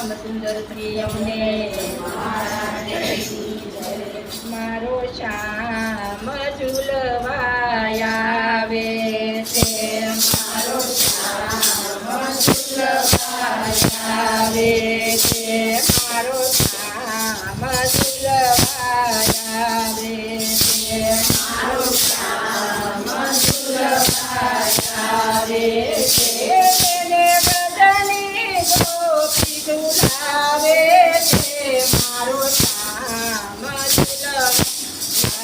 શ્યામ સુંદરથી અમને મારો શ્યામ ઝૂલવા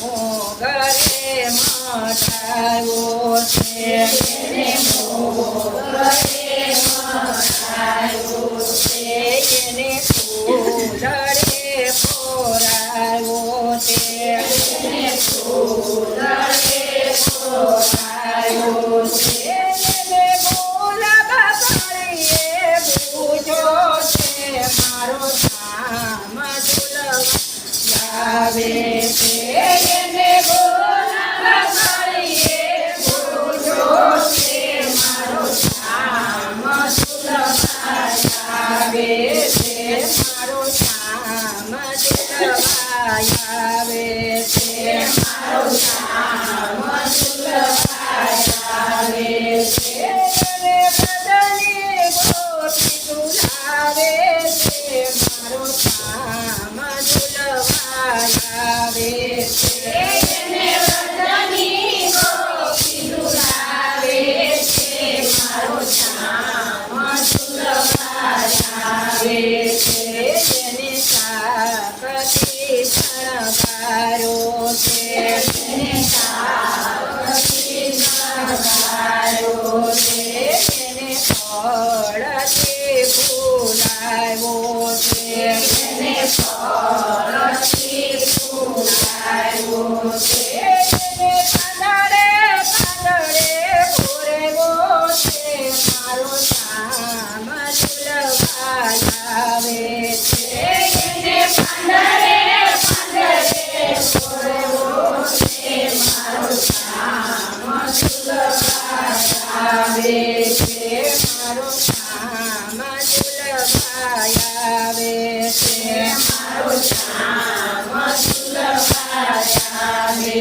મોગરે મટાવો છે. આવે છે તેને સાપથી શણગારો તેને સાપથી તેને ફળથી ફૂલાવો છે તેને ફળથી ફૂલાવો છે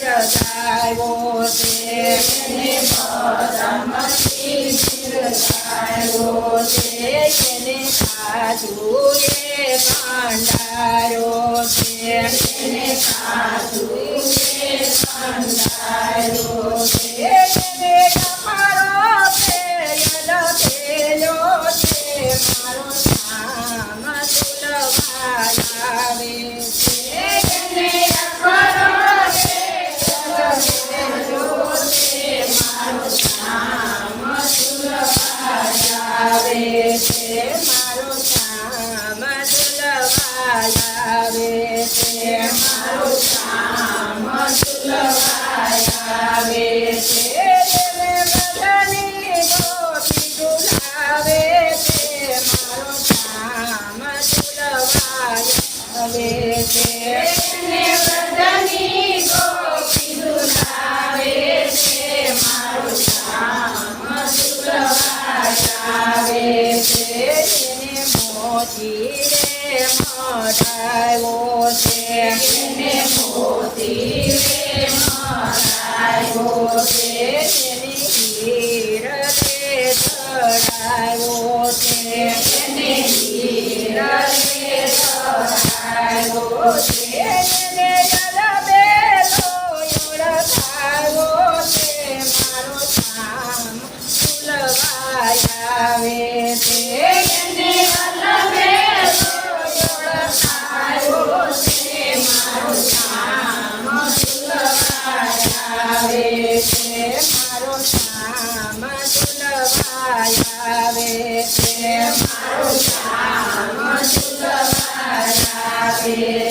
રચાયો છે તેને બધામાંથી રચાયો છે તેને સાધુએ પાંડાયો છે મોતીરે મરાયો છે એને મોતીરે મરાયો છે એને હીર રે ધરાયો છે Amen.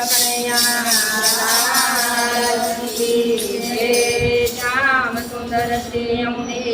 કનૈયા રામ સુંદર શ્રી અમને